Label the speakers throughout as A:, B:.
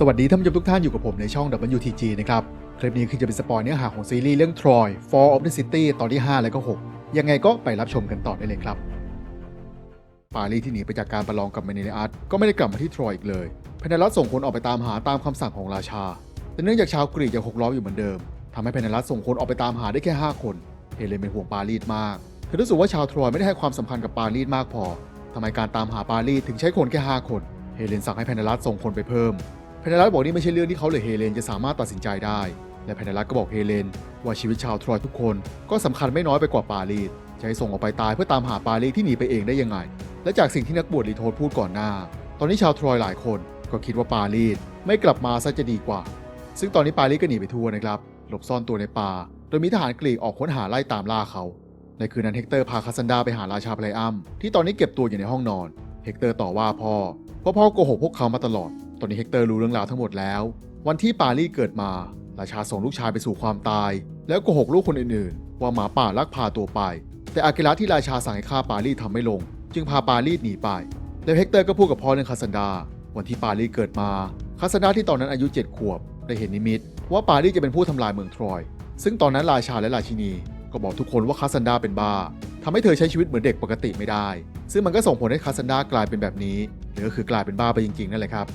A: สวัสดีท่านผู้ชมทุกท่านอยู่กับผมในช่อง WTG นะครับ คลิปนี้คือจะเป็นสปอยเนื้อหาของซีรีส์เรื่อง Troy Fall of the City ตอนที่ 5 และก็ 6 ยังไงก็ไปรับชมกันต่อได้เลยครับปารีที่หนีไปจากการประลองกับเมเนเลอัสก็ไม่ได้กลับมาที่ทรอยอีกเลยเพนเนลัสส่งคนออกไปตามหาตามคำสั่งของราชา แต่เนื่องจากชาวกรีกยังหกล้ออยู่เหมือนเดิมทำให้เพนเนลัสส่งคนออกไปตามหาได้แค่ 5 คนเฮเลนเป็นห่วงปารีสมากเธอรู้สึกว่าชาวทรอยไม่ได้ให้ความสำคัญกับปารีสมากพอทำไมการตามหาปารีสถึงใช้คนแค่ 5 คน เฮเลนสั่งให้เพนเนลัสส่งคนไปเพิ่ม นเนลัสบอกนี่ไม่ใช่เรื่องที่เขาหรือเฮเลนจะสามารถตัดสินใจได้ และเพนเนลัสก็บอกเฮเลน ว่าชีวิตชาวทรอยทุกคนก็สำคัญไม่น้อยไปกว่าปารีสจะให้ส่งออกไปตายเพื่อตามหาปารีสที่หนีไปเองได้ยังไง และจากสิ่งที่นักบวชลีโทสพูดก่อนหน้า ตอนนี้ชาวทรอยหลายคนก็คิดว่าปารีสไม่กลับมาซะจะดีกว่า ซึ่งตอนนี้ปารีสก็หนีไปทั่วนะครับหลบซ่อนตัวในป่า โดยมีทหารกรีกออกค้นหาไล่ตามล่าเขา ในคืนนั้นเฮกเตอร์พาคาซันดาไปหาราชาไพลอัมที่ตอนนี้เก็บตัวอยู่ในห้องนอน เฮกเตอร์ต่อว่าพ่อเพราะพ่อโกหกพวกเขามาตลอด ตอนนี้เฮกเตอร์รู้เรื่องราวทั้งหมดแล้ว วันที่ปารีเกิดมา ราชาส่งลูกชายไปสู่ความตาย แล้วโกหกลูกคนอื่นๆ ว่าหมาป่าลักพาตัวไป แต่อากิระที่ราชาสั่งให้ฆ่าปารีสทำไม่ลง จึงพาปารีหนีไป แล้วเฮกเตอร์ก็พูดกับพ่อเรื่องคาซันดา วันที่ปารีเกิดมาคาซันดาที่ตอนนั้นอายุ7ขวบได้เห็นนิมิต ว่าปารีจะเป็นผู้ทำลายเมืองทรอย ซึ่งตอนนั้นราชาและราชินี ก็บอกทุกคนว่าคาซันดาเป็นบ้าทำให้เธอใช้ชีวิตเหมือนเด็กปกติไม่ได้ ซึ่งมันก็ส่งผลให้คาซันดากลายเป็นแบบนี้หรือก็คือกลายเป็นบ้าไปจริงๆนั่นแหละครับ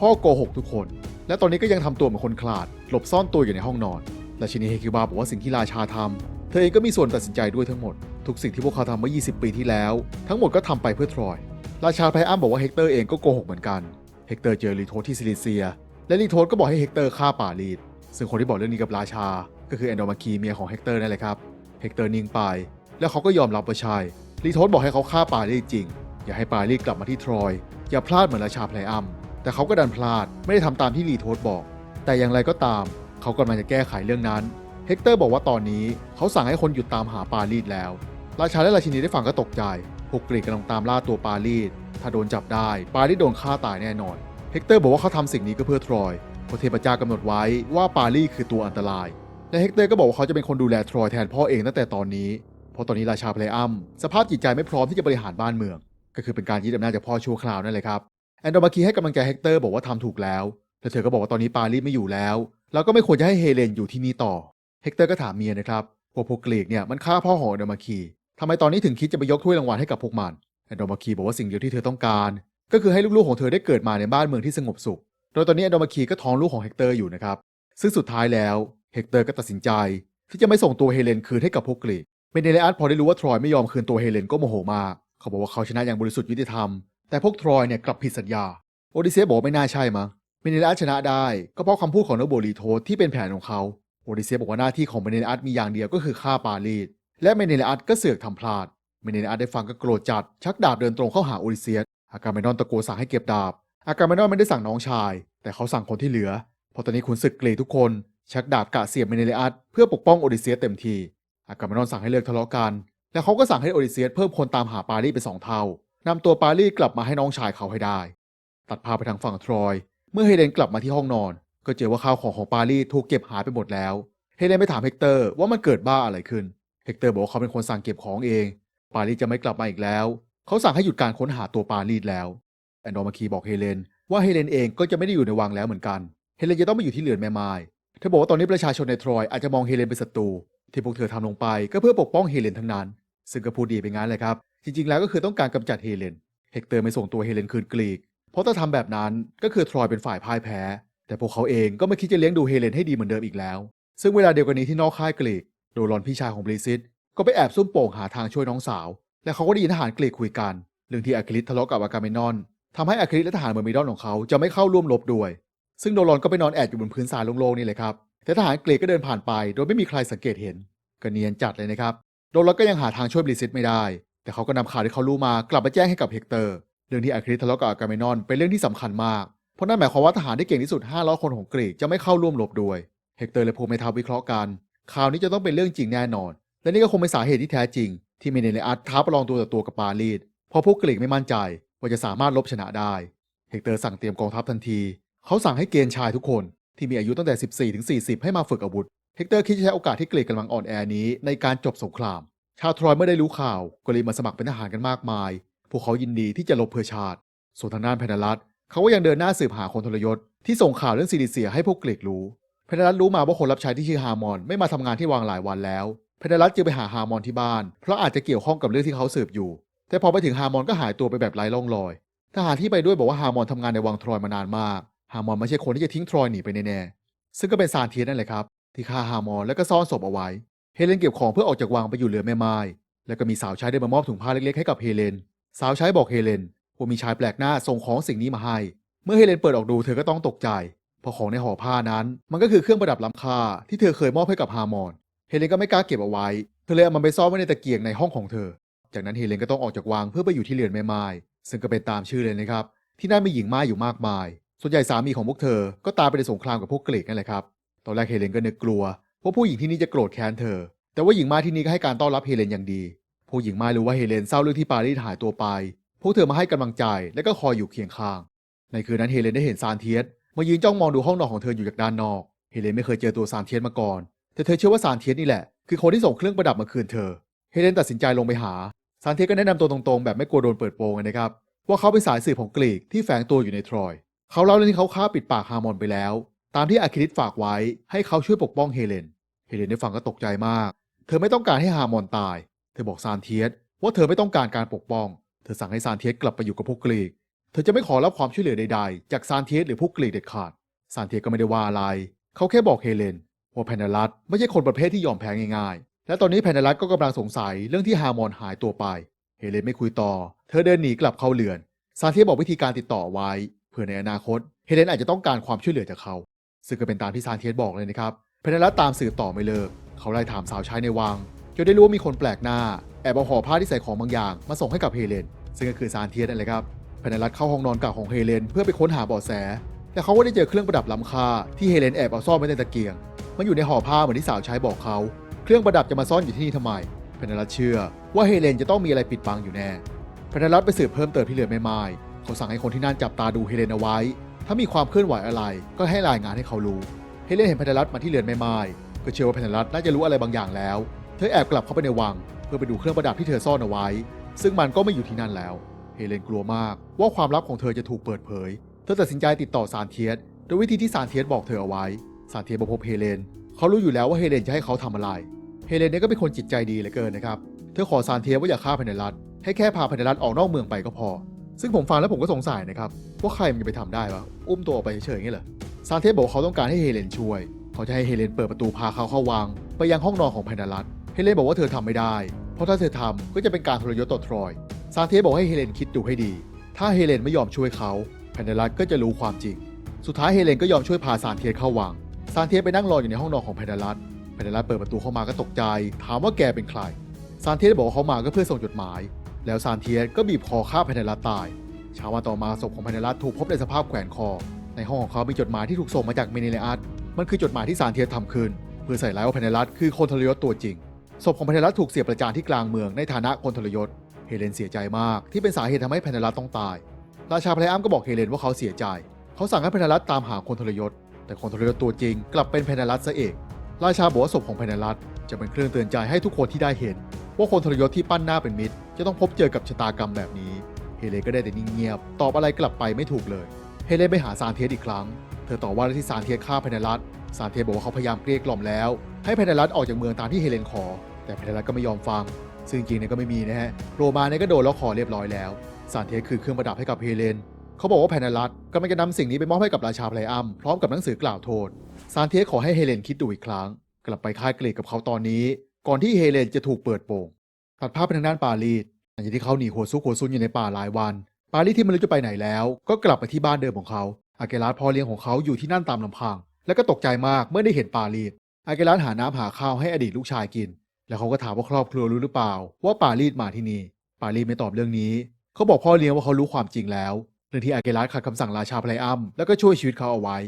A: พ่อโกหกทุกคน และตอนนี้ก็ยังทำตัวเหมือนคนขลาด หลบซ่อนตัวอยู่ในห้องนอนราชินีเฮคิวบาบอกว่าสิ่งที่ราชาทำเธอเองก็มีส่วนตัดสินใจด้วยทั้งหมด ทุกสิ่งที่พวกเขาทำเมื่อ 20 ปีที่แล้ว ทั้งหมดก็ทำไปเพื่อทรอย ราชาไพอัมบอกว่าเฮกเตอร์เองก็โกหกเหมือนกันเฮกเตอร์เจอลีโทสที่ซิลิเซีย และลีโทสก็บอกให้เฮกเตอร์ฆ่าปารีสซึ่งคนที่บอกเรื่องนี้กับราชา ก็คือแอนโดมาคีเมียของเฮกเตอร์นั่นแหละครับเฮกเตอร์นิ่งไป แล้วเขาก็ยอมรับว่าใช่ลีโทสบอกให้เขาฆ่าปารีสจริง อย่าให้ปารีสกลับมาที่ทรอย อย่าพลาดเหมือนราชาไพอัม แต่เขาก็ดันพลาดไม่ได้ทำตามที่ลีโทสบอก แต่อย่างไรก็ตาม เขากำลังจะแก้ไขเรื่องนั้น เฮกเตอร์บอกว่าตอนนี้เขาสั่งให้คนหยุดตามหาปารีสแล้ว ราชาและราชินีได้ฟังก็ตกใจพวกกรีกกำลังตามล่าตัวปารีส ถ้าโดนจับได้ ปารีสโดนฆ่าตายแน่นอน เฮกเตอร์บอกว่าเขาทำสิ่งนี้ก็เพื่อทรอยเพราะเทพเจ้ากำหนดไว้ว่าปารีสคือตัวอันตราย และเฮกเตอร์ก็บอกว่าเขาจะเป็นคนดูแลทรอยแทนพ่อเองตั้งแต่ตอนนี้ เพราะตอนนี้ราชาเพลอัมสภาพจิตใจไม่พร้อมที่จะบริหารบ้านเมือง ก็คือเป็นการยึดอำนาจจากพ่อชั่วคราวนั่นแหละครับ แอนโดมาคีให้กำลังใจเฮกเตอร์บอกว่าทำถูกแล้วแต่เธอก็บอกว่าตอนนี้ปารีสไม่อยู่แล้ว เราก็ไม่ควรจะให้เฮเลนอยู่ที่นี่ต่อ เฮกเตอร์ก็ถามเมียนะครับว่าพวกกรีกเนี่ยมันฆ่าพ่อของแอนโดมาคีทำไมตอนนี้ถึงคิดจะไปยกถ้วยรางวัลให้กับพวกมันแอนโดมาคีบอกว่าสิ่งเดียวที่เธอต้องการ ก็คือให้ลูกๆของเธอได้เกิดมาในบ้านเมืองที่สงบสุข โดยตอนนี้แอนโดมาคีก็ท้องลูกของเฮกเตอร์อยู่นะครับ ซึ่งสุดท้ายแล้วเฮกเตอร์ก็ตัดสินใจ ที่จะไม่ส่งตัวเฮเลนคืนให้กับพวกกรีกเมเนเลอัสพอได้รู้ว่าทรอยไม่ยอมคืนตัวเฮเลนก็โมโหมากเขาบอกว่าเขาชนะอย่างบริสุทธิ์ยุติธรรม แต่พวกทรอยเนี่ยกลับผิดสัญญา โอดิเซียสบอกไม่น่าใช่มั้งเมเนเลอัสชนะได้ก็เพราะคำพูดของนโบลีโทสที่เป็นแผนของเขา โอดิเซียสบอกว่าหน้าที่ของเมเนเลอัสมีอย่างเดียวก็คือฆ่าปารีส และเมเนเลอัสก็เสือกทำพลาด เมเนเลอัสได้ฟังก็โกรธจัด ชักดาบเดินตรงเข้าหาโอดิเซียสอากาเมนอนตะโกนสั่งให้เก็บดาบ อากาเมนอนไม่ได้สั่งน้องชาย แต่เขาสั่งคนที่เหลือพราะตอนนี้ขุนศึกเกรทุกคน ชักดาบกะเสียบเมเนเลอัสเพื่อปกป้องโอดิเซียสเต็มที อากาเมนอนสั่งให้เลิกทะเลาะกัน และเขาก็สั่งให้โอดิเซียสเพิ่มคนตามหาปารีสเป็นสองเท่า นำตัวปารีสกลับมาให้น้องชายเขาให้ได้ ตัดภาพไปทางฝั่งทรอย เมื่อเฮเลนกลับมาที่ห้องนอน ก็เจอว่าข้าวของของปารีสถูกเก็บหายไปหมดแล้ว เฮเลนไปถามเฮกเตอร์ว่ามันเกิดบ้าอะไรขึ้น เฮกเตอร์บอกว่าเขาเป็นคนสั่งเก็บของเอง ปารีสจะไม่กลับมาอีกแล้ว เขาสั่งให้หยุดการค้นหาตัวปารีสแล้ว แอนโดมาคีบอกเฮเลนว่าเฮเลนเองก็จะไม่ได้อยู่ในวังแล้วเหมือนกัน เฮเลนจะต้องไปอยู่ที่เรือนแม่ไม้เธอบอกว่าตอนนี้ประชาชนในทรอยอาจจะมองเฮเลนเป็นศัตรูที่พวกเธอทำลงไปก็เพื่อปกป้องเฮเลนทั้งนั้น ซึ่งก็พูดดีไปงั้นเลยครับ จริงๆ แล้วก็คือต้องการกำจัดเฮเลน เฮกเตอร์ไม่ส่งตัวเฮเลนคืนกรีก เพราะถ้าทำแบบนั้นก็คือทรอยเป็นฝ่ายพ่ายแพ้ แต่พวกเขาเองก็ไม่คิดจะเลี้ยงดูเฮเลนให้ดีเหมือนเดิมอีกแล้ว ซึ่งเวลาเดียวกันนี้ที่นอกค่ายกรีก โดรอนพี่ชายของบริซิสก็ไปแอบซุ่มโป่งหาทางช่วยน้องสาว และเขาก็ได้ยินทหารกรีกคุยกัน เรื่องที่อะคริลิสทะเลาะกับอากาเมนอนทำให้อะคริลิสและทหารเมอร์มิดอนของเขาจะไม่เข้าร่วมรบด้วย ซึ่งโดรอนก็ไปนอนแอบอยู่บนพื้นทรายโล่งๆนี่เลยครับ แต่ทหารกรีกก็เดินผ่านไป โดยไม่มีใครสังเกตเห็นก็เนียนจัดเลยนะครับ โดรอนก็ยังหาทางช่วยบริซิสไม่ได้ แต่เขาก็นำข่าวที่เขารู้มากลับมาแจ้งให้กับเฮกเตอร์ เรื่องที่อะคริสทะเลาะกับอากาเมนอนเป็นเรื่องที่สำคัญมาก เพราะนั่นหมายความว่าทหารที่เก่งที่สุด 500 คนของกรีกจะไม่เข้าร่วมรบด้วย เฮกเตอร์และพวกเมทาวิเคราะห์กันข่าวนี้จะต้องเป็นเรื่องจริงแน่นอน และนี่ก็คงเป็นสาเหตุที่แท้จริง ที่เมเนเลอัสท้าประลองตัวต่อตัวกับปารีส เพราะพวกกรีกไม่มั่นใจว่าจะสามารถลบชนะได้ เฮกเตอร์สั่งเตรียมกองทัพทันที เขาสั่งให้เกณฑ์ชายทุกคนที่มีอายุตั้งแต่ 14 ถึง 40 ให้มาฝึกอาวุธ เฮกเตอร์คิดจะใช้โอกาสที่กรีกกำลังอ่อนแอนี้ในการจบสงคราม ชาวทรอยเมื่อได้รู้ข่าวก็รีบมาสมัครเป็นทหารกันมากมาย พวกเขายินดีที่จะรบเพื่อชาติ ส่วนทางด้านแพนดัลัสเขาก็ยังเดินหน้าสืบหาคนทรยศที่ส่งข่าวเรื่องซิลิเซียให้พวกกรีกรู้เพนรัตรู้มาว่าคนรับใช้ที่ชื่อฮามอนไม่มาทำงานที่วางหลายวันแล้วเพนรัตจึงไปหาฮามอนที่บ้าน เพราะอาจจะเกี่ยวข้องกับเรื่องที่เขาสืบอยู่ แต่พอไปถึงฮามอนก็หายตัวไปแบบไร้ร่องรอยทหารที่ไปด้วยบอกว่าฮามอนทำงานในวังทรอยมานานมากฮามอนไม่ใช่คนที่จะทิ้งทรอยหนีไปแน่ๆซึ่งก็เป็นซานเทียนนั่นแหละครับที่ฆ่าฮามอนแล้วก็ซ่อนศพเอาไว้ เฮเลนเก็บของเพื่อออกจากวังไปอยู่เรือแม่ไม้แล้วก็มีสาวใช้เดินมามอบถุงผ้าเล็กๆให้กับเฮเลน สาวใช้บอกเฮเลนว่ามีชายแปลกหน้าส่งของสิ่งนี้มาให้ เมื่อเฮเลนเปิดออกดูเธอก็ต้องตกใจ เพราะของในห่อผ้านั้น มันก็คือเครื่องประดับล้ำค่าที่เธอเคยมอบให้กับฮามอน เฮเลนก็ไม่กล้าเก็บเอาไว้ เธอเลยเอามันไปซ่อนไว้ในตะเกียงในห้องของเธอ จากนั้นเฮเลนก็ต้องออกจากวังเพื่อไปอยู่ที่เรือนแม่ไม้ซึ่งก็เป็นตามชื่อเลยนะครับ ที่นั่นมีหญิงม่ายอยู่มากมาย ส่วนใหญ่สามีของพวกเธอ ก็ตายไปในสงครามกับพวกเกรกนั่นแหละครับ ตอนแรกเฮเลนก็นึกกลัว ว่าผู้หญิงที่นี่จะโกรธแค้นเธอ แต่ว่าหญิงมาที่นี่ก็ให้การต้อนรับเฮเลนอย่างดีผู้หญิงมารู้ว่าเฮเลนเศร้าเรื่องที่ปารีสหายตัวไป พวกเธอมาให้กำลังใจและก็คอยอยู่เคียงข้าง ในคืนนั้นเฮเลนได้เห็นซานเทียสมายืนจ้องมองดูห้องนอนของเธออยู่จากด้านนอก เฮเลนไม่เคยเจอตัวซานเทียสมาก่อน แต่เธอเชื่อว่าซานเทียสนี่แหละคือคนที่ส่งเครื่องประดับมาคืนเธอ เฮเลนตัดสินใจลงไปหา ซานเทียสก็แนะนำตัวตรงๆ แบบไม่กลัวโดนเปิดโปงนะครับ ว่าเขาเป็นสายสืบของกรีกที่แฝงตัวอยู่ในทรอย เขาเล่าเรื่องที่เขาฆ่าปิดปากฮามอนไปแล้ว ตามที่อาคิลิสฝากไว้ให้เขาช่วยปกป้องเฮเลน เฮเลนได้ฟังก็ตกใจมาก เธอไม่ต้องการให้ฮามอนตาย เธอบอกซานเทียสว่าเธอไม่ต้องการการปกป้อง เธอสั่งให้ซานเทียสกลับไปอยู่กับพวกกรีก เธอจะไม่ขอรับความช่วยเหลือใดๆ จากซานเทียสหรือพวกกรีกเด็ดขาด ซานเทียสก็ไม่ได้ว่าอะไร เขาแค่บอกเฮเลนว่าแพนเนลัสไม่ใช่คนประเภทที่ยอมแพ้ง่ายๆ และตอนนี้แพนเนลัสก็กำลังสงสัยเรื่องที่ฮามอนหายตัวไป เฮเลนไม่คุยต่อ เธอเดินหนีกลับเข้าเรือน ซานเทียสบอกวิธีการติดต่อไว้เพื่อในอนาคต เฮเลนอาจจะต้องการความช่วยเหลือจากเขา ซึ่งก็เป็นตามที่ซานเทียสบอกเลยนะครับแพนนลัสตามสืบต่อไม่เลิก เขาไล่ถามสาวใช้ในวังจนได้รู้ว่ามีคนแปลกหน้า แอบเอาห่อผ้าที่ใส่ของบางอย่างมาส่งให้กับเฮเลน ซึ่งก็คือซานเทียสนั่นแหละครับแพนเนลัสเข้าห้องนอนเก่าของเฮเลนเพื่อไปค้นหาเบาะแส แต่เขาก็ได้เจอเครื่องประดับล้ำค่าที่เฮเลนแอบเอาซ่อนไว้ในตะเกียง มันอยู่ในห่อผ้าเหมือนที่สาวใช้บอกเขา เครื่องประดับจะมาซ่อนอยู่ที่นี่ทำไมแพนเนลัสเชื่อว่าเฮเลนจะต้องมีอะไรปิดบังอยู่แน่แพนเนลัสไปสืบเพิ่มเติมที่เรือนแม่ไม้เขาสั่งให้คนที่นั่นจับตาดูเฮเลนเอาไว้ ถ้ามีความเคลื่อนไหวอะไร ก็ให้รายงานให้เขารู้เฮเลนเห็นแพนเนลัสมาที่เรือนแม่ไม้ก็เชื่อว่าแพนเนลัสน่าจะรู้อะไรบางอย่างแล้ว เธอแอบกลับเข้าไปในวัง เพื่อไปดูเครื่องประดับที่เธอซ่อนเอาไว้ ซึ่งมันก็ไม่อยู่ที่นั่นแล้ว เฮเลนกลัวมากว่าความลับของเธอจะถูกเปิดเผย เธอตัดสินใจติดต่อซานเทียสโดยวิธีที่ซานเทียสบอกเธอเอาไว้ ซานเทียสบอกพบเฮเลน เขารู้อยู่แล้วว่าเฮเลนจะให้เขาทำอะไร เฮเลนเนี่ยก็เป็นคนจิตใจดีเหลือเกินนะครับ เธอขอซานเทียสว่าอย่าฆ่าพนรัตให้แค่พาพนรัตออกนอกเมืองไปก็พอ ซึ่งผมฟังแล้วผมก็สงสัยนะครับว่าใครมันจะไปทำได้วะอุ้มตัวออกไปเฉยๆงี้เหรอซานเทสบอกเขาต้องการให้เฮเลนช่วย เขาจะให้เฮเลนเปิดประตูพาเขาเข้าวัง ไปยังห้องนอนของพนรัตเฮเลนบอกว่าเธอทำไม่ได้ เพราะถ้าเธอทำก็จะเป็นการทรยศต่อทรอย ซานเทสบอกให้เฮเลนคิดดูให้ดี ถ้าเฮเลนไม่ยอมช่วยเขาแพนเดลัสก็จะรู้ความจริง สุดท้ายเฮเลนก็ยอมช่วยพาซานเทสเข้าวัง ซานเทสไปนั่งรออยู่ในห้องนอนของแพนเดลัสแพนเดลัสเปิดประตูเข้ามาก็ตกใจ ถามว่าแกเป็นใคร ซานเทสบอกว่าเขามาก็เพื่อส่งจดหมาย แล้วซานเทียสก็บีบคอฆ่าแพนเดลัสตายเช้าวันต่อมาศพของแพนเดลัสถูกพบในสภาพแขวนคอ ในห้องของเขามีจดหมายที่ถูกส่งมาจากเมเนเลอัสมันคือจดหมายที่ซานเทียสทำขึ้น เพื่อใส่ร้ายว่าแพนเดลัสคือคนทรยศตัวจริงศพของแพนเดลัสถูกเสียบประจานที่กลางเมืองในฐานะคนทรยศเฮเลนเสียใจมากที่เป็นสาเหตุทำให้แพนเดลัสต้องตาย ราชาไพรอัมก็บอกเฮเลนว่าเขาเสียใจ เขาสั่งให้แพนเดลัสตามหาคนทรยศแต่คนทรยศตัวจริงกลับเป็นแพนเดลัสซะเองราชาบอกว่าศพของแพนเดลัส จะเป็นเครื่องเตือนใจให้ทุกคนที่ได้เห็น ว่าคนทรยศที่ปั้นหน้าเป็นมิตร จะต้องพบเจอกับชะตากรรมแบบนี้เฮเลนก็ได้แต่นิ่งเงียบ ตอบอะไรกลับไปไม่ถูกเลยเฮเลนไปหาซานเทสอีกครั้ง เธอต่อว่าที่ซานเทสฆ่าแพนเดลัสซานเทสบอกว่าเขาพยายามเกลี้ยกล่อมแล้ว ให้แพนเดลัสออกจากเมืองตามที่เฮเลนขอ แต่แพนเดลัสก็ไม่ยอมฟัง ซึ่งจริงเนี่ยก็ไม่มีนะฮะโรมาเนี่ยก็โดนล็อกคอเรียบร้อยแล้วซานเทสคือเครื่องประดับให้กับเฮเลนเขาบอกว่าแพนเดลัสกำลังจะนำสิ่งนี้ไปมอบให้กับราชาไพรอัมพร้อมกับหนังสือกล่าวโทษซานเทสขอให้เฮเลนคิดดูอีกครั้ง กลับไปค่ายเกรกกับเขาตอนนี้ ก่อนที่เฮเลนจะถูกเปิดโปงตัดภาพไปทางด้านปารีสหลังจากที่เขาหนีหัวซุกหัวซุนอยู่ในป่าหลายวัน ปารีสที่ไม่รู้จะไปไหนแล้ว ก็กลับไปที่บ้านเดิมของเขาอาเกลัสพ่อเลี้ยงของเขาอยู่ที่นั่นตามลำพัง และก็ตกใจมากเมื่อได้เห็นปารีสอาเกลัสหาน้ำหาข้าวให้อดีตลูกชายกิน แล้วเขาก็ถามว่าครอบครัวรู้หรือเปล่า ว่าปารีสมาที่นี่ปารีสไม่ตอบเรื่องนี้เขาบอกพ่อเลี้ยงว่าเขารู้ความจริงแล้วเรื่องที่อาเกลัสขัดคำสั่งราชาไพรอัมแล้วก็ช่วยชีวิตเขาเอาไว้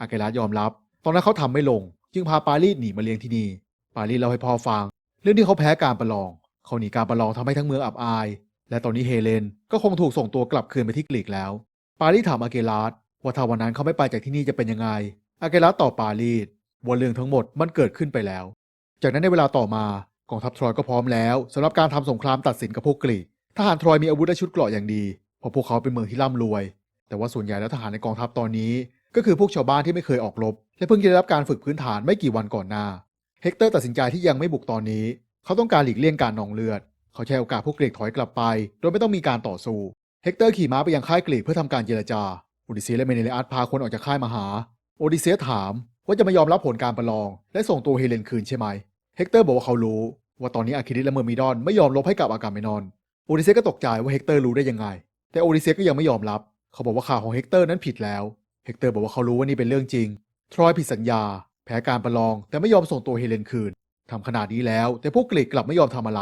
A: อาเกลัสยอมรับ ตอนนั้นเขาทำไม่ลง จึงพาปารีสหนีมาเลี้ยงที่นี่ ปารีสเล่าให้พ่อฟัง เรื่องที่เขาแพ้การประลอง เขาหนีการประลองทำให้ทั้งเมืองอับอาย และตอนนี้เฮเลนก็คงถูกส่งตัวกลับคืนไปที่กรีกแล้ว ปารีสถามอาเกลัสว่าถ้าวันนั้นเขาไม่ไปจากที่นี่จะเป็นยังไง อาเกลัสตอบปารีสว่าเรื่องทั้งหมดมันเกิดขึ้นไปแล้ว จากนั้นในเวลาต่อมากองทัพทรอยก็พร้อมแล้วสำหรับการทำสงครามตัดสินกับพวกกรีก ทหารทรอยมีอาวุธและชุดเกราะอย่างดีเพราะพวกเขาเป็นเมืองที่ร่ำรวย แต่ว่าส่วนใหญ่แล้วทหารในกองทัพตอนนี้ ก็คือพวกชาวบ้านที่ไม่เคยออกรบและเพิ่งจะได้รับการฝึกพื้นฐานไม่กี่วันก่อนหน้า เฮกเตอร์ตัดสินใจที่ยังไม่บุกตอนนี้ เขาต้องการหลีกเลี่ยงการนองเลือด เขาใช้โอกาสพวกกรีกถอยกลับไป โดยไม่ต้องมีการต่อสู้ เฮกเตอร์ขี่ม้าไปยังค่ายกรีกเพื่อทำการเจรจาโอดิเซียและเมเนเลอัสพาคนออกจากค่ายมาหา โอดิเซียถามว่าจะไม่ยอมรับผลการประลอง และส่งตัวเฮเลนคืนใช่ไหม เฮกเตอร์บอกว่าเขารู้ ว่าตอนนี้อะคิลิสและเมอร์มิดอนไม่ยอมลบให้กับอากาเมนอน โอดิเซียก็ตกใจว่าเฮกเตอร์รู้ได้ยังไง แต่โอดิเซียก็ยังไม่ยอมรับ เขาบอกว่าข่าวของเฮกเตอร์นั้นผิดแล้ว เฮกเตอร์บอกว่าเขารู้ว่านี่เป็นเรื่องจริง ทรอยผิดสัญญา แพ้การประลอง แต่ไม่ยอมส่งตัวเฮเลนคืนทำขนาดนี้แล้ว แต่พวกกรีกกลับไม่ยอมทำอะไร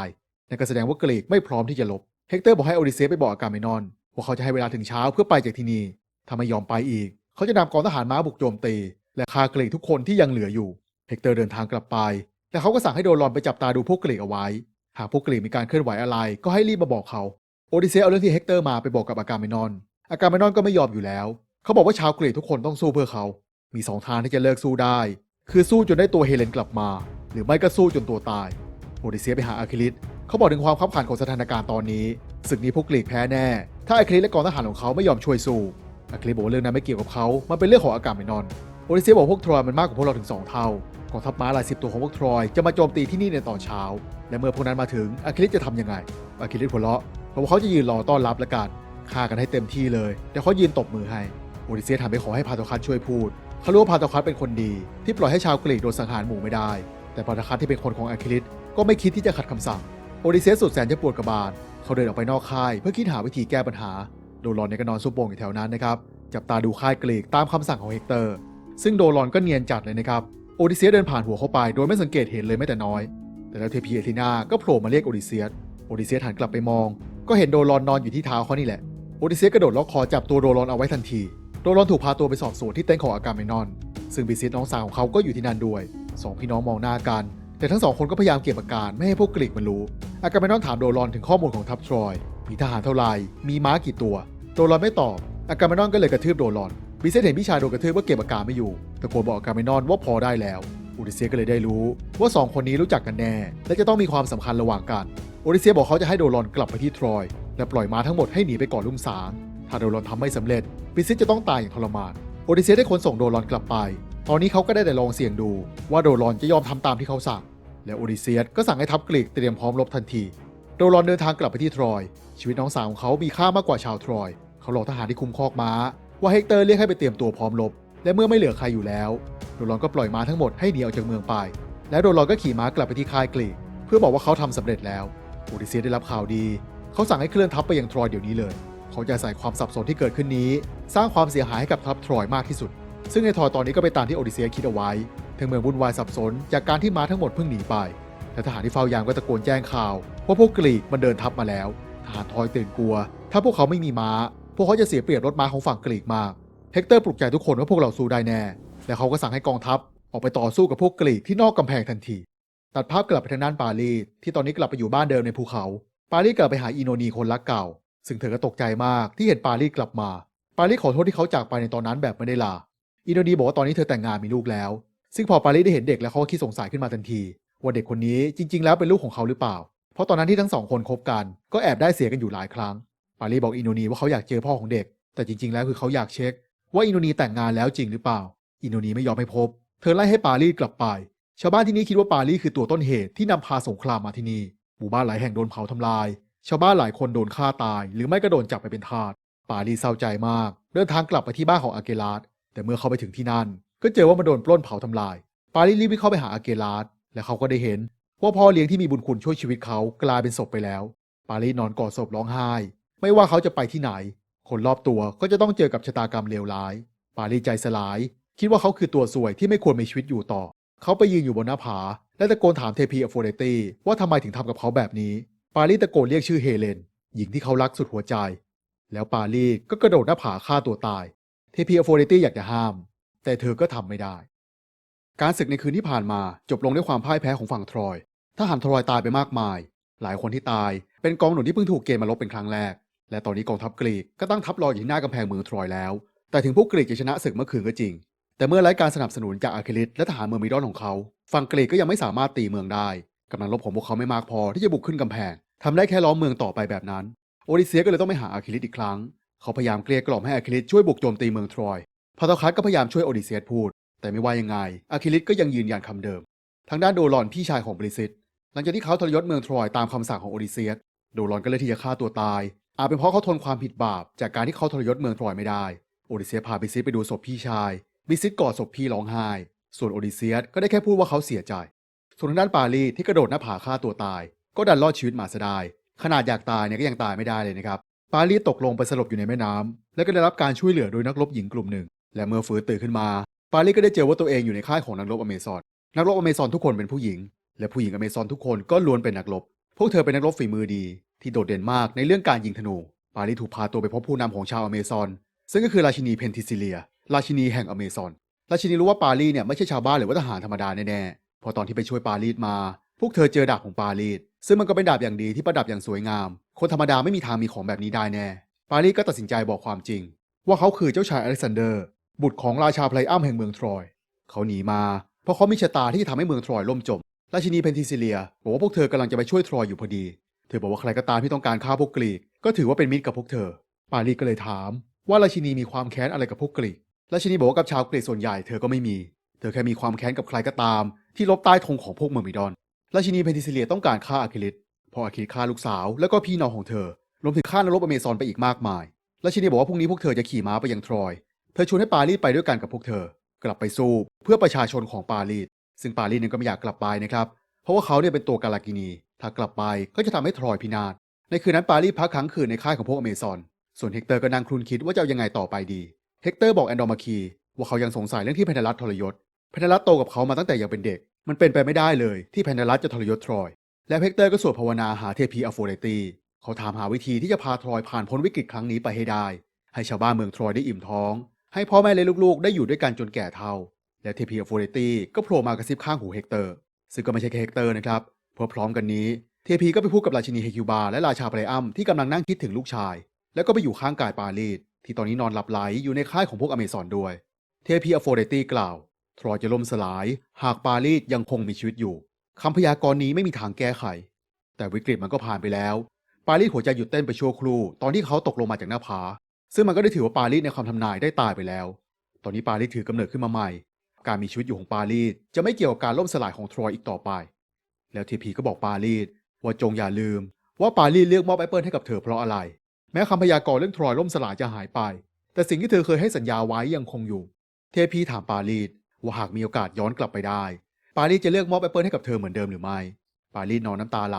A: นั่นก็แสดงว่ากรีกไม่พร้อมที่จะลบ เฮกเตอร์บอกให้โอดิเซสไปบอกอากาเมนอนว่าเขาจะให้เวลาถึงเช้าเพื่อไปจากที่นี่ถ้าไม่ยอมไปอีก เขาจะนำกองทหารม้าบุกโจมตี และฆ่ากรีกทุกคนที่ยังเหลืออยู่ เฮกเตอร์เดินทางกลับไปและเขาก็สั่งให้โดรอนไปจับตาดูพวกกรีกเอาไว้ หากพวกกรีกมีการเคลื่อนไหวอะไร ก็ให้รีบมาบอกเขา โอดิเซสเอาเรื่องที่เฮกเตอร์มาไปบอกกับอากาเมนอน อากาเมนอนก็ไม่ยอมอยู่แล้ว เขาบอกว่าชาวกรีกทุกคนต้องสู้เพื่อเขา มีสองทางที่จะเลิกสู้ได้ คือสู้จนได้ตัวเฮเลนกลับมา หรือไม่ก็สู้จนตัวตายโอดิเซียไปหาอะคิลิสเขาบอกถึงความขับขันของสถานการณ์ตอนนี้ศึกนี้พวกกรีกแพ้แน่ ถ้าอะคิลิสและกองทหารของเขาไม่ยอมช่วยสู้อะคิลิสบอกเรื่องนั้นไม่เกี่ยวกับเขามันเป็นเรื่องของอากาเมนอนโอดิเซียบอกพวกทรอยมันมากกว่าพวกเราถึงสองเท่ากองทัพม้าหลายสิบตัวของพวกทรอยจะมาโจมตีที่นี่ในตอนเช้า และเมื่อพวกนั้นมาถึงอะคิลิสจะทำยังไงอะคิลิสหัวเราะบอกว่าเขาจะยืนรอต้อนรับละกันฆ่ากันให้เต็มที่เลยเดี๋ยวเขายืนตบมือให้ โอดิเซียสถามไปขอให้พาโตคัสช่วยพูด เขารู้ว่าพาโตคัสเป็นคนดี ที่ปล่อยให้ชาวกรีกโดนสังหารหมู่ไม่ได้ แต่พาโตคัสที่เป็นคนของอะคิลิสก็ไม่คิดที่จะขัดคำสั่ง โอดิเซียสสุดแสนจะปวดกระบาล เขาเดินออกไปนอกค่าย เพื่อคิดหาวิธีแก้ปัญหา โดรอนเนี่ยก็นอนซุบโป่งอยู่แถวนั้นนะครับ จับตาดูค่ายกรีกตามคำสั่งของเฮกเตอร์ ซึ่งโดรอนก็เนียนจัดเลยนะครับ โอดิเซียสเดินผ่านหัวเข้าไป โดยไม่สังเกตเห็นเลยแม้แต่น้อย แต่แล้วเทพีเอทีนาก็โผล่มาเรียกโอดิเซียส โอดิเซียสหันกลับไปมอง ก็เห็นโดรอนนอนอยู่ที่เท้าเขานี่แหละ โอดิเซียสกระโดดล็อกคอจับตัวโดรอนเอาไว้ทันที โดรอนถูกพาตัวไปสอบสวนที่เต็นท์ของอากาเมนอน ซึ่งบิซิสน้องสาวของเขาก็อยู่ที่นั่นด้วยสองพี่น้องมองหน้ากัน แต่ทั้งสองคนก็พยายามเก็บอาการไม่ให้พวกกรีกมันรู้ อากาเมนอนถามโดรอนถึงข้อมูลของทัพทรอย มีทหารเท่าไหร่ มีม้ากี่ตัว โดรอนไม่ตอบ อากาเมนอนก็เลยกระทืบโดรอน บิซิสเห็นพี่ชายโดนกระทืบว่าเก็บอาการไม่อยู่ตะโกนบอกอากาเมนอนว่าพอได้แล้วโอดิเซียก็เลยได้รู้ว่าสองคนนี้รู้จักกันแน่ และจะต้องมีความสำคัญระหว่างกัน โอดิเซียบอกเขาจะให้โดรอนกลับไปที่ทรอย และปล่อยม้าทั้งหมดให้หนีไปก่อนลุ่งสาง ถ้าโดรอนทำไม่สำเร็จบิซิสจะต้องตายอย่างทรมานโอดิเซียได้ขนส่งโดรอนกลับไป ตอนนี้เขาก็ได้แต่ลองเสี่ยงดู ว่าโดรอนจะยอมทำตามที่เขาสั่ง และโอดิเซียสก็สั่งให้ทัพกรีกเตรียมพร้อมรบทันที โดรอนเดินทางกลับไปที่ทรอย ชีวิตน้องสาวของเขามีค่ามากกว่าชาวทรอย เขาหลอกทหารที่คุมคอกม้า ว่าเฮกเตอร์เรียกให้ไปเตรียมตัวพร้อมรบ และเมื่อไม่เหลือใครอยู่แล้ว โดรอนก็ปล่อยม้าทั้งหมดให้หนีออกจากเมืองไป และโดรอนก็ขี่ม้ากลับไปที่ค่ายกรีก เพื่อบอกว่าเขาทำสำเร็จแล้ว โอดิเซียสได้รับข่าวดี เขาสั่งให้เคลื่อนทัพไปยังทรอยเดี๋ยวนี้เลย เขาจะใส่ความสับสนที่เกิดขึ้นนี้ สร้างความเสียหายให้กับทัพทรอยมากที่สุด ซึ่งในทรอยตอนนี้ก็ไปตามที่โอดิเซียคิดเอาไว้ทั้งเมืองวุ่นวายสับสนจากการที่ม้าทั้งหมดเพิ่งหนีไปและทหารที่เฝ้ายามก็ตะโกนแจ้งข่าวว่าพวกกรีกมันเดินทัพมาแล้ว ทหารทรอยตื่นกลัว ถ้าพวกเขาไม่มีม้า พวกเขาจะเสียเปรียบรถม้าของฝั่งกรีกมาก เฮกเตอร์ปลุกใจทุกคนว่าพวกเราสู้ได้แน่ และเขาก็สั่งให้กองทัพออกไปต่อสู้กับพวกกรีกที่นอกกำแพงทันที ตัดภาพกลับไปทางด้านปารีสที่ตอนนี้กลับไปอยู่บ้านเดิมในภูเขา ปารีสกลับไปหาอีโนนีคนรักเก่า ซึ่งเธอก็ตกใจมากที่เห็นปารีสกลับมา ปารีสขอโทษที่เขาจากไปในตอนนั้นแบบไม่ได้ลาอีโนนีบอกว่าตอนนี้เธอแต่งงานมีลูกแล้ว ซึ่งพอปารีสได้เห็นเด็กแล้วเขาก็คิดสงสัยขึ้นมาทันที ว่าเด็กคนนี้จริง ๆ แล้วเป็นลูกของเขาหรือเปล่า เพราะตอนนั้นที่ทั้งสองคนคบกันก็แอบได้เสียกันอยู่หลายครั้ง ปารีสบอกอีโนนีว่าเขาอยากเจอพ่อของเด็ก แต่จริง ๆ แล้วคือเขาอยากเช็ค ว่าอินโดนีแต่งงานแล้วจริงหรือเปล่า อินโดนีไม่ยอมให้พบ เธอไล่ให้ปารีสกลับไป ชาวบ้านที่นี่คิดว่าปารีสคือตัวต้นเหตุที่นำพาสงครามมาที่นี่ หมู่บ้านหลายแห่งโดนเผาทำลาย ชาวบ้านหลายคนโดนฆ่าตาย หรือไม่ก็โดนจับไปเป็นทาสปารีเศร้าใจมาก เดินทางกลับไปที่บ้านของอาเกลาสแต่เมื่อเขาไปถึงที่นั่น ก็เจอว่ามันโดนปล้นเผาทำลาย ปารีรีบวิ่งเข้าไปหาอาเกลาสและเขาก็ได้เห็น ว่าพ่อเลี้ยงที่มีบุญคุณช่วยชีวิตเขากลายเป็นศพไปแล้ว ปารีนอนกอดศพร้องไห้ ไม่ว่าเขาจะไปที่ไหน คนรอบตัวก็จะต้องเจอกับชะตากรรมเลวร้าย ปารีใจสลาย คิดว่าเขาคือตัวสวยที่ไม่ควรมีชีวิตอยู่ต่อ เขาไปยืนอยู่บนหน้าผา และตะโกนถามเทพีอโฟเรตีว่าทำไมถึงทำกับเขาแบบนี้ ปารีตะโกนเรียกชื่อเฮเลน หญิงที่เขารักสุดหัวใจ แล้วปารีก็กระโดดหน้าผาฆ่าตัวตาย เทพีอโฟเรตีอยากจะห้าม แต่เธอก็ทำไม่ได้ การศึกในคืนที่ผ่านมาจบลงด้วยความพ่ายแพ้ของฝั่งทรอยทหารทรอยตายไปมากมาย หลายคนที่ตายเป็นกองหนุนที่เพิ่งถูกเกณฑ์มาลบเป็นครั้งแรก และตอนนี้กองทัพกรีกก็ตั้งทัพรออยู่ที่หน้ากำแพงเมืองทรอยแล้ว แต่ถึงพวกกรีกจะชนะศึกเมื่อคืนก็จริง แต่เมื่อไร้การสนับสนุนจากอาร์คิลิสและทหารเมืองมิดอนของเขา ฝั่งกรีกก็ยังไม่สามารถตีเมืองได้ กำลังรบของพวกเขาไม่มากพอที่จะบุกขึ้นกำแพงทำได้แค่ล้อมเมืองต่อไปแบบนั้น โอดิเซียก็เลยต้องไปหาอาคิลิสอีกครั้ง เขาพยายามเกลี้ยกล่อมให้อะคิลิสช่วยบุกโจมตีเมืองทรอยพาโตคัสก็พยายามช่วยโอดิเซียสพูด แต่ไม่ว่ายังไงอะคิลิสก็ยังยืนยันคำเดิม ทางด้านโดรอนพี่ชายของบริซิสหลังจากที่เขาทรยศเมืองทรอยตามคำสั่งของโอดิเซียสโดรอนก็เลยที่จะฆ่าตัวตาย อาจเป็นเพราะเขาทนความผิดบาป จากการที่เขาทรยศเมืองทรอยไม่ได้ โอดิเซียสพาบริซิสไปดูศพพี่ชายบริซิสกอดศพพี่ร้องไห้ ส่วนโอดิเซียสก็ได้แค่พูดว่าเขาเสียใจ ส่วนทางด้านปารีที่กระโดดหน้าผาฆ่าตัวตาย ก็ดันรอดชีวิตมาซะได้ ขนาดอยากตายเนี่ยก็ยังตายไม่ได้เลยนะครับ ปารีตกลงไปสลบอยู่ในแม่น้ำและก็ได้รับการช่วยเหลือโดยนักรบหญิงกลุ่มหนึ่ง และเมื่อฟื้นตื่นขึ้นมา ปารีก็ได้เจอว่าตัวเองอยู่ในค่ายของนักรบอเมซอน นักรบอเมซอนทุกคนเป็นผู้หญิง และผู้หญิงอเมซอนทุกคนก็ล้วนเป็นนักรบ พวกเธอเป็นนักรบฝีมือดี ที่โดดเด่นมากในเรื่องการยิงธนู ปารีถูกพาตัวไปพบผู้นำของชาวอเมซอน ซึ่งก็คือราชินีเพนทิซิเลีย ราชินีแห่งอเมซอน ราชินีรู้ว่าปารีเนี่ยไม่ใช่ชาวบ้านหรือว่าทหารธรรมดาแน่ๆ พอตอนที่ไปช่วยปารีสมา พวกเธอเจอดาบของปารีสซึ่งมันก็เป็นดาบอย่างดีที่ประดับอย่างสวยงาม คนธรรมดาไม่มีทางมีของแบบนี้ได้แน่ ปารีสก็ตัดสินใจบอกความจริง ว่าเขาคือเจ้าชายอเล็กซานเดอร์ บุตรของราชาไพลอัมแห่งเมืองทรอย เขาหนีมา เพราะเขามีชะตาที่จะทำให้เมืองทรอยล่มจม ราชินีเพนทิซิเลียบอกว่าพวกเธอกำลังจะไปช่วยทรอยอยู่พอดี เธอบอกว่าใครก็ตามที่ต้องการฆ่าพวกกรีก ก็ถือว่าเป็นมิตรกับพวกเธอ ปารีสก็เลยถาม ว่าราชินีมีความแค้นอะไรกับพวกกรีก ราชินีบอกว่ากับชาวกรีกส่วนใหญ่เธอก็ไม่มี เธอแค่มีความแค้นกับใครก็ตาม ที่ลบใต้ธงของพวกเมอร์มิดอนราชินีเพนทิซิเลียต้องการฆ่าอะคิลิสเพราะอะคิลิสฆ่าลูกสาวแล้วก็พี่น้องของเธอ รวมถึงฆ่านรบอเมซอนไปอีกมากมาย ราชินีบอกว่าพรุ่งนี้พวกเธอจะขี่ม้าไปยังทรอย เธอชวนให้ปารีสไปด้วยกันกับพวกเธอ กลับไปสู้เพื่อประชาชนของปารีส ซึ่งปารีสเนี่ยก็ไม่อยากกลับไปนะครับ เพราะว่าเขาเนี่ยเป็นตัวกาลากินี ถ้ากลับไปก็จะทำให้ทรอยพินาศ ในคืนนั้นปารีสพักค้างคืนในค่ายของพวกอเมซอน ส่วนเฮกเตอร์ก็นั่งคลุนคิดว่าจะเอายังไงต่อไปดี เฮกเตอร์บอกแอนดอร์มาคีว่าเขายังสงสัยเรื่องที่เพนเนลัสทรยศ เพนเนลัสโตกับเขามาตั้งแต่ยังเป็นเด็ก มันเป็นไปไม่ได้เลยที่เพนเนลัสจะทรยศทรอย และเฮกเตอร์ก็สวดภาวนาหาเทพีอโฟเดตีเขาถามหาวิธีที่จะพาทรอยผ่านพ้นวิกฤตครั้งนี้ไปให้ได้ ให้ชาวบ้านเมืองทรอยได้อิ่มท้อง ให้พ่อแม่และลูกๆ ได้อยู่ด้วยกันจนแก่เฒ่า และเทพีอโฟเดตีก็โผล่มากระซิบข้างหูเฮกเตอร์ ซึ่งก็ไม่ใช่แค่เฮกเตอร์นะครับเพราะพร้อมกันนี้เทพีก็ไปพูดกับราชินีเฮคิวบาและราชาไพรอัมที่กำลังนั่งคิดถึงลูกชาย แล้วก็ไปอยู่ข้างกายปารีสที่ตอนนี้นอนหลับไหลอยู่ในค่ายของพวกอเมซอนด้วย เทพีอโฟเดตีกล่าว ทรอยจะล่มสลาย หากปารีสยังคงมีชีวิตอยู่คำพยากรณ์นี้ไม่มีทางแก้ไข แต่วิกฤตมันก็ผ่านไปแล้ว ปารีสหัวใจหยุดเต้นไปชั่วครู่ตอนที่เขาตกลงมาจากหน้าผา ซึ่งมันก็ได้ถือว่าปารีสในความทำนายได้ตายไปแล้ว ตอนนี้ปารีสถือกำเนิดขึ้นมาใหม่ การมีชีวิตอยู่ของปารีสจะไม่เกี่ยวกับการล่มสลายของทรอยอีกต่อไป แล้วทีพีก็บอกปารีสว่าจงอย่าลืม ว่าปารีสเลือกมอบแอปเปิลให้กับเธอเพราะอะไร แม้คำพยากรณ์เรื่องทรอยล่มสลายจะหายไป แต่สิ่งที่เธอเคยให้สัญญาไว้ยังคงอยู่ เทพีถามปารีส ว่าหากมีโอกาสย้อนกลับไปได้ ปารีสจะเลือกมอบแอปเปิลให้กับเธอเหมือนเดิมหรือไม่ ปารีสนอนน้ำตาไหล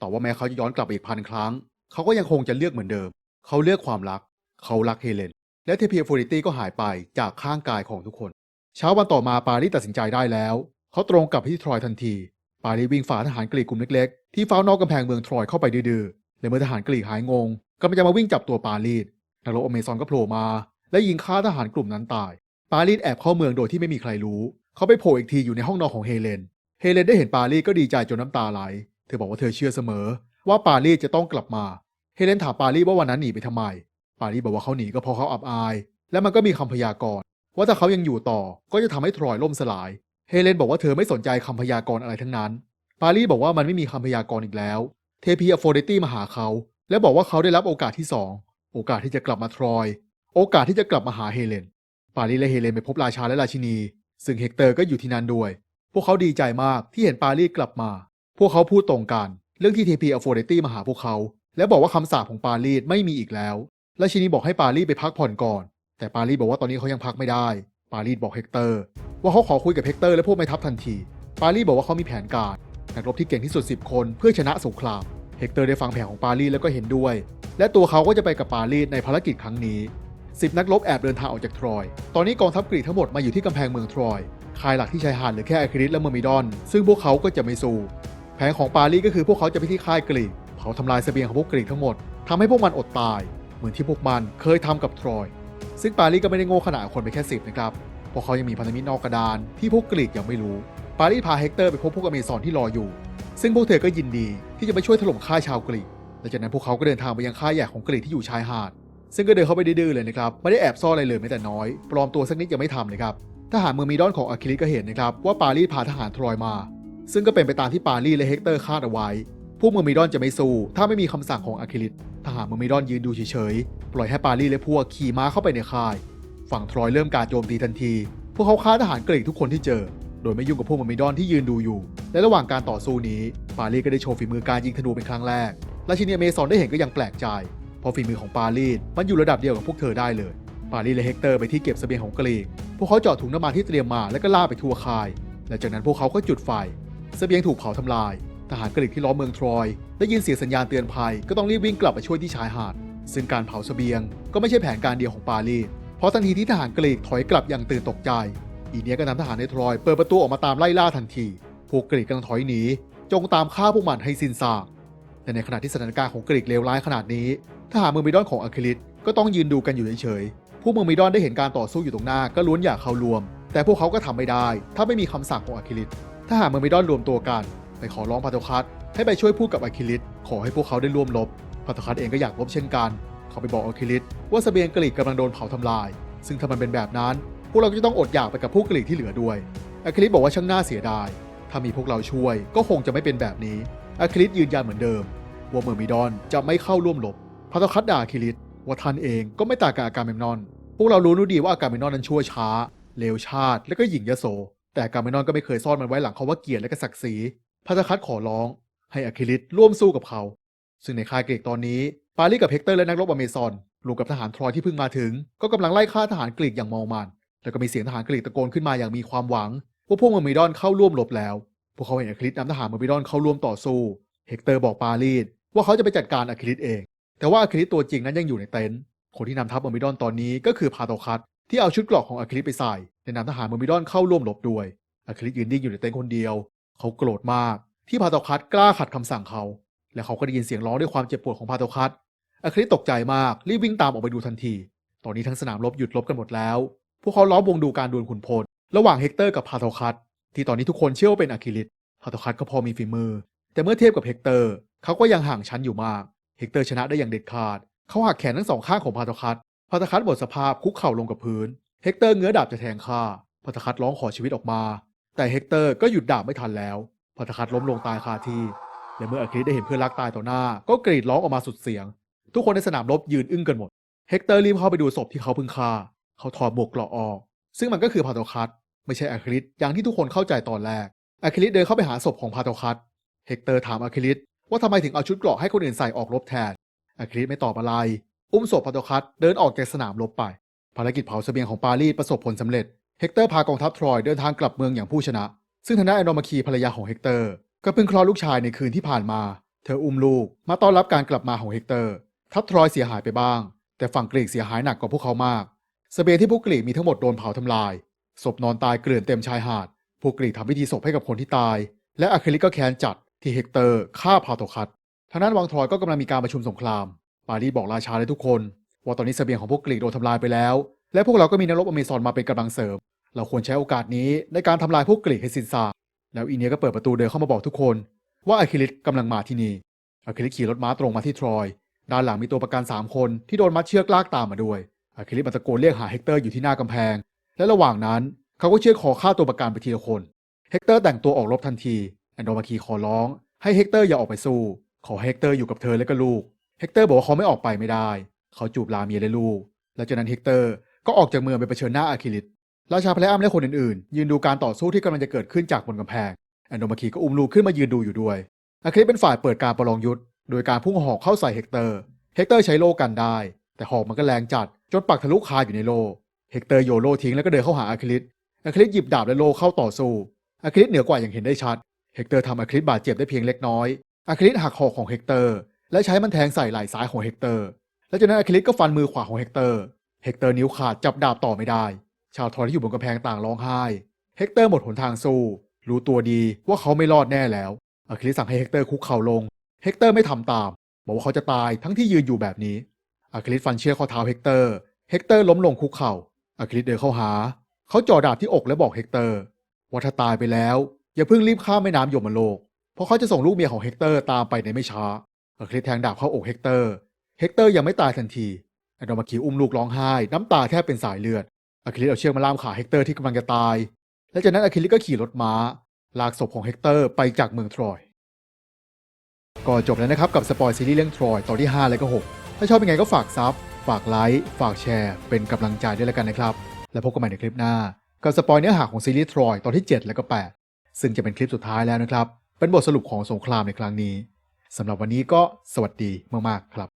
A: ตอว่าแม้เขาจะย้อนกลับไปอีกพันครั้ง เขาก็ยังคงจะเลือกเหมือนเดิม เขาเลือกความรัก เขารักเฮเลน และเทพีโฟริตี้ก็หายไปจากข้างกายของทุกคน เช้าวันต่อมาปารีสตัดสินใจได้แล้ว เขาตรงกลับไปที่ทรอยทันที ปารีสวิ่งฝ่าทหารกรีกกลุ่มเล็กๆ ที่เฝ้านอกกำแพงเมืองทรอยเข้าไปดื้อๆและเมื่อทหารกรีกหายงงก็มันจะมาวิ่งจับตัวปารีสนักรบอเมซอนก็โผล่มา และยิงฆ่าทหารกลุ่มนั้นตาย ปารีสแอบเข้าเมืองโดยที่ไม่มีใครรู้ เขาไปโผล่อีกทีอยู่ในห้องนอนของเฮเลน เฮเลนได้เห็นปารีสก็ดีใจจนน้ำตาไหล เธอบอกว่าเธอเชื่อเสมอ ว่าปารีสจะต้องกลับมา เฮเลนถามปารีสว่าวันนั้นหนีไปทำไม ปารีสบอกว่าเขาหนีก็เพราะเขาอับอาย และมันก็มีคำพยากรณ์ว่าถ้าเขายังอยู่ต่อก็จะทำให้ทรอยล่มสลาย เฮเลนบอกว่าเธอไม่สนใจคำพยากรณ์อะไรทั้งนั้น ปารีสบอกว่ามันไม่มีคำพยากรณ์อีกแล้ว เทพีอโฟเดตี้มาหาเขา และบอกว่าเขาได้รับโอกาสที่สอง โอกาสที่จะกลับมาทรอย โอกาสที่จะกลับมาหาเฮเลน ปารีสและเฮเลนไปพบราชาและราชินี ซึ่งเฮกเตอร์ก็อยู่ที่นั่นด้วย พวกเขาดีใจมากที่เห็นปารีสกลับมา พวกเขาพูดตรงกัน เรื่องที่เทพีอโฟเดตี้มาหาพวกเขา และบอกว่าคำสาปของปารีสไม่มีอีกแล้ว ราชินีบอกให้ปารีสไปพักผ่อนก่อน แต่ปารีสบอกว่าตอนนี้เขายังพักไม่ได้ ปารีสบอกเฮกเตอร์ ว่าเขาขอคุยกับเฮกเตอร์และพวกแม่ทัพทันที ปารีสบอกว่าเขามีแผนการนักรบที่เก่งที่สุด 10 คนเพื่อชนะสงคราม เฮกเตอร์ได้ฟังแผนของปารีสแล้วก็เห็นด้วย และตัวเขาก็จะไปกับปารีสในภารกิจครั้งนี้ สิบนักรบแอบเดินทางออกจากทรอย ตอนนี้กองทัพกรีกทั้งหมดมาอยู่ที่กำแพงเมืองทรอยค่ายหลักที่ชายหาดเหลือแค่อะคริสและเมอร์มิดอน ซึ่งพวกเขาก็จะไม่สู้ แผนของปารีก็คือพวกเขาจะไปที่ค่ายกรีก เผาทำลายเสบียงของพวกกรีกทั้งหมดทำให้พวกมันอดตาย เหมือนที่พวกมันเคยทำกับทรอย ซึ่งปารีก็ไม่ได้โง่ขนาดคนไปแค่สิบนะครับเพราะเขายังมีพันธมิตรนอกกระดานที่พวกกรีกยังไม่รู้ ปารีพาเฮกเตอร์ไปพบพวกอเมซอนที่รออยู่ ซึ่งพวกเธอก็ยินดีที่จะไปช่วยถล่มค่ายชาวกรีกหลังจากนั้นพวกเขาก็เดินทางไปยังค่ายใหญ่ของกรีกที่อยู่ชายหาด ซึ่งก็เดินเข้าไปดื้อๆเลยนะครับไม่ได้แอบซ่อนอะไรเลยแม้แต่น้อย ปลอมตัวสักนิดยังไม่ทำเลยครับทหารเมืองมีดอนของอะคิลิสก็เห็นนะครับว่าปารีสพาทหารทรอยมา ซึ่งก็เป็นไปตามที่ปารีสและเฮกเตอร์คาดเอาไว้ พวกเมืองเมดอนจะไม่สู้ ถ้าไม่มีคำสั่งของอะคิลิสทหารเมืองเมดอนยืนดูเฉยๆปล่อยให้ปารีสและพวกขี่ม้าเข้าไปในค่าย ฝั่งทรอยเริ่มการโจมตีทันที พวกเขาฆ่าทหารกรีกทุกคนที่เจอ โดยไม่ยุ่งกับพวกเมืองเมดอนที่ยืนดูอยู่ และระหว่างการต่อสู้นี้ปารีสก็ได้โชว์ฝีมือการยิงธนูเป็นครั้งแรกราชินีเมซอนได้เห็นก็ยังแปลกใจ เพราะฝีมือของปารีสมันอยู่ระดับเดียวกับพวกเธอได้เลย ปารีสและเฮกเตอร์ไปที่เก็บสเสบียงของกรีก พวกเขาเจาะถุงน้ำมันที่เตรียมมาแล้วก็ล่าไปทั่วคาย และจากนั้นพวกเขาก็จุดไฟสเสบียงถูกเผาทำลาย ทหารกรีกที่ล้อมเมืองทรอย ได้ยินเสียงสัญญาณเตือนภัยก็ต้องรีบวิ่งกลับไปช่วยที่ชายหาด ซึ่งการเผาสเสบียงก็ไม่ใช่แผนการเดียวของปารีส เพราะทันทีที่ทหารกรีกถอยกลับอย่างตื่นตกใจ อีเนียก็นำทหารในทรอย เปิดประตูออกมาตามไล่ล่าทันที พวกกรีกกำลังถอยหนี จงตามฆ่าพวกมันให้สิ้นซาก แต่ในขณะที่สถานการณ์ของกรีกเลวร้ายขนาดนี้ทหารเมืองมิดอนของอะคิลิสก็ต้องยืนดูกันอยู่เฉยๆผู้เมืองมิดอนได้เห็นการต่อสู้อยู่ตรงหน้าก็ล้วนอยากเข้ารวม แต่พวกเขาก็ทำไม่ได้ ถ้าไม่มีคำสั่งของอะคิลิสทหารเมืองมิดอนรวมตัวกัน ไปขอร้องพาโตคัสให้ไปช่วยพูดกับอะคิลิสขอให้พวกเขาได้ร่วมรบพาโตคัสเองก็อยากรบเช่นกัน เขาไปบอกอะคิลิสว่าเสบียงกรีกกำลังโดนเผาทำลาย ซึ่งถ้ามันเป็นแบบนั้น พวกเราก็จะต้องอดอยากไปกับพวกกรีกที่เหลือด้วยอะคิลิสบอกว่าช่างน่าเสียดายถ้ามีพวกเราช่วยก็คงจะไม่เป็นแบบนี้ อะคิลิสยืนยันเหมือนเดิมว่าเมืองมิดอนจะไม่เข้าร่วมรบพาโตคัสด่าอะคิลิสว่าท่านเองก็ไม่ต่างกับอาการเมมนอน พวกเรารู้รู้ดีว่าอาการเมมนอนนั้นชั่วช้า เลวชาติ และก็หยิ่งยโส แต่อาการเมมนอนก็ไม่เคยซ่อนมันไว้หลังคำว่าเกียรติและก็ศักดิ์ศรีพาโตคัสขอร้อง ให้อะคิลิสร่วมสู้กับเขา ซึ่งในค่ายเกรีกตอนนี้ปารีกับเฮกเตอร์และนักรบอเมซอนรวมกับทหารทรอยที่เพิ่งมาถึง ก็กำลังไล่ฆ่าทหารกรีกอย่างเมามันแล้วก็มีเสียงทหารกรีกตะโกนขึ้นมาอย่างมีความหวังว่าพวกเมืองมิดอนเข้าร่วมรบแล้ว พวกเขาเห็นอะคิลิสนำทหารเมืองมิดอนเข้าร่วมต่อสู้ เฮกเตอร์บอกปารีสว่าเขาจะไปจัดการอะคิลิสเอง แต่ว่าอะคิลิสตัวจริงนั้นยังอยู่ในเต็นท์ คนที่นำทัพเมืองมิดอนตอนนี้ก็คือพาโตคัสที่เอาชุดเกราะของอะคิลิสไปใส่และนำทหารเมืองมิดอนเข้าร่วมรบด้วยอะคิลิสยืนนิ่งอยู่ในเต็นท์คนเดียว เขาโกรธมากที่พาโตคัสกล้าขัดคำสั่งเขา และเขาก็ได้ยินเสียงร้องด้วยความเจ็บปวดของพาโตคัสอะคิลิสตกใจมากรีบวิ่งตามออกไปดูทันที ตอนนี้ทั้งสนามรบหยุดรบกันหมดแล้ว พวกเขาล้อมวงดูการดวลขุนพลระหว่างเฮกเตอร์กับพาโตคัส ที่ตอนนี้ทุกคนเชื่อว่าเป็นอะคิลิสพาตคัสก็พอมีฝีมือ แต่เมื่อเทียบกับเฮกเตอร์เขาก็ยังห่างชั้นอยู่มาก เฮกเตอร์ชนะได้อย่างเด็ดขาด เขาหักแขนทั้งสองข้างของพาตคัสพาตคัสหมดสภาพคุกเข่าลงกับพื้น เฮกเตอร์เงื้อดาบจะแทงฆ่าพาตคัสร้องขอชีวิตออกมา แต่เฮกเตอร์ก็หยุดดาบไม่ทันแล้วพาตคัสล้มลงตายคาที่และเมื่ออะคิลิสได้เห็นเพื่อนรักตายต่อหน้า ก็กรีดร้องออกมาสุดเสียง ทุกคนในสนามรบยืนอึ้งกันหมด เฮกเตอร์รีบเข้าไปดูศพที่เขาเพิ่งฆ่า เขาถอดหมวกเกราะออก ซึ่งมันก็คือพาตคัส ไม่ใช่อะคริลิสอย่างที่ทุกคนเข้าใจตอนแรกอะคริลิสเดินเข้าไปหาศพของพาโตคัสเฮกเตอร์ถามอะคริลิสว่าทำไมถึงเอาชุดเกราะให้คนอื่นใส่ออกรบแทนอะคริลิสไม่ตอบอะไร อุ้มศพพาโตคัสเดินออกจากสนามรบไป ภารกิจเผาเสบียงของปารีสประสบผลสำเร็จเฮกเตอร์พากองทัพทรอยเดินทางกลับเมืองอย่างผู้ชนะ ซึ่งทางด้านแอนโนมาคีภรรยาของเฮกเตอร์ ก็เพิ่งคลอดลูกชายในคืนที่ผ่านมา เธออุ้มลูกมาต้อนรับการกลับมาของเฮกเตอร์ ทัพทรอยเสียหายไปบ้าง แต่ฝั่งกรีกเสียหายหนักกว่าพวกเขามากเสบียงที่พวกกรีกมีทั้งหมดโดนเผาทำลาย ศพนอนตายเกลื่อนเต็มชายหาดพวกกรีกทำพิธีศพให้กับคนที่ตาย และอะคิลิสก็แค้นจัดที่เฮกเตอร์ฆ่าพาโตคัสทางด้านวังทรอยก็กำลังมีการประชุมสงคราม ปารีสบอกราชาและทุกคน ว่าตอนนี้เสบียงของพวกกรีกโดนทำลายไปแล้ว และพวกเราก็มีนักอเมซอนมาเป็นกำลังเสริม เราควรใช้โอกาสนี้ในการทำลายพวกกรีกให้สิ้นซากแล้วอีเนียก็เปิดประตูเดินเข้ามาบอกทุกคน ว่าอะคิลิสกำลังมาที่นี่อะคิลิสขี่รถม้าตรงมาที่ทรอย ด้านหลังมีตัวประกัน3คนที่โดนมัดเชือกลากตามมาด้วยอะคิลิสมันตะโกนเรียกหาเฮกเตอร์อยู่ที่หน้ากำแพง และระหว่างนั้นเขาก็เชือกคอฆ่าตัวประกันไปทีละคน เฮกเตอร์แต่งตัวออกรบทันที แอนโดมาคีขอร้อง ให้เฮกเตอร์อย่าออกไปสู้ ขอเฮกเตอร์อยู่กับเธอและก็ลูก เฮกเตอร์บอกว่าเขาไม่ออกไปไม่ได้ เขาจูบลาเมียและลูกและจากนั้นเฮกเตอร์ก็ออกจากเมืองไปเผชิญหน้าอะคิลิส ราชาพลอัมและคนอื่นๆ ยืนดูการต่อสู้ที่กำลังจะเกิดขึ้นจากบนกำแพง แอนโดมาคีก็อุ้มลูกขึ้นมายืนดูอยู่ด้วยอะคิลิสเป็นฝ่ายเปิดการประลองยุทธโดยการพุ่งหอกเข้าใส่เฮกเตอร์ เฮกเตอร์ใช้โล่กันได้ แต่หอกมันก็แรงจัดจนปักทะลุคาอยู่ในโล่ เฮกเตอร์โยโลทิ้งแล้วก็เดินเข้าหาอะคิลิสอะคิลิสหยิบดาบและโลเข้าต่อสู้อะคิลิสเหนือกว่าอย่างเห็นได้ชัด เฮกเตอร์ทำอะคิลิสบาดเจ็บได้เพียงเล็กน้อยอะคิลิสหักหอกของเฮกเตอร์ และใช้มันแทงใส่ไหล่ซ้ายของเฮกเตอร์ และจากนั้นอะคิลิสก็ฟันมือขวาของเฮกเตอร์ เฮกเตอร์นิ้วขาดจับดาบต่อไม่ได้ ชาวทอรอยที่อยู่บนกำแพงต่างร้องไห้ เฮกเตอร์หมดหนทางสู้ รู้ตัวดีว่าเขาไม่รอดแน่แล้วอะคิลิสสั่งให้เฮกเตอร์คุกเข่าลง เฮกเตอร์ไม่ทำตาม บอกว่าเขาจะตายทั้งที่ยืนอยู่แบบนี้อะคิลิสฟันเชือกข้อเท้าเฮกเตอร์ เฮกเตอร์ล้มลงคุกเข่า อะคิลิสเดินเข้าหา เขาจ่อดาบที่อกและบอกเฮกเตอร์ ว่าถ้าตายไปแล้ว อย่าเพิ่งรีบข้ามแม่น้ำยมโลก เพราะเขาจะส่งลูกเมียของเฮกเตอร์ตามไปในไม่ช้าอะคิลิสแทงดาบเข้าอกเฮกเตอร์ เฮกเตอร์ยังไม่ตายทันทีแอนโดมาคีอุ้มลูกร้องไห้ น้ำตาแทบเป็นสายเลือดอะคิลิสเอาเชือกมาล่ามขาเฮกเตอร์ที่กำลังจะตาย และจากนั้นอะคิลิสก็ขี่รถม้า ลากศพของเฮกเตอร์ไปจากเมืองทรอยก็จบแล้วนะครับกับสปอยซีรีส์เรื่องทรอยตอนที่ 5 และก็ 6 ถ้าชอบยังไงก็ฝากซับ ฝากไลค์ ฝากแชร์ เป็นกำลังใจด้วยแล้วกันนะครับ แล้วพบกันใหม่ในคลิปหน้า กับสปอยเนื้อหาของซีรีส์ทรอยตอนที่ 7 และก็ 8 ซึ่งจะเป็นคลิปสุดท้ายแล้วนะครับ เป็นบทสรุปของสงครามในครั้งนี้สำหรับวันนี้ก็สวัสดีมากๆครับ